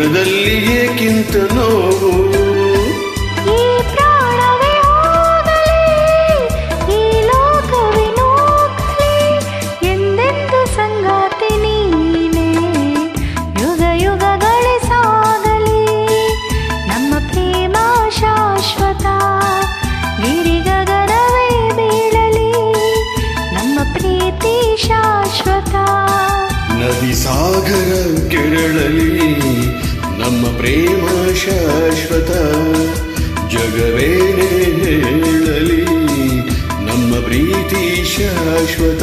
ಮನದಲ್ಲಿ ಏಕಿಂತ ನೋವು. ಈ ಪ್ರಾಣವೇ ಈ ಲೋಕವೇ ನೂಕಲಿ ಎಂದೆಂದು ಸಂಗಾತಿ ನೀನೇ. ಯುಗ ಯುಗಗಳೇ ಸಾಗಲಿ ನಮ್ಮ ಪ್ರೇಮ ಶಾಶ್ವತ. ಗಿರಿಗಗನವೇ ಬೀಳಲಿ ನಮ್ಮ ಪ್ರೀತಿ ಶಾಶ್ವತ. ನದಿ ಸಾಗರ ಕೆರಳಲಿ ನಮ್ಮ ಪ್ರೇಮ ಶಾಶ್ವತ. ಜಗವೇನೆ ಹೇಳಲಿ ನಮ್ಮ ಪ್ರೀತಿ ಶಾಶ್ವತ.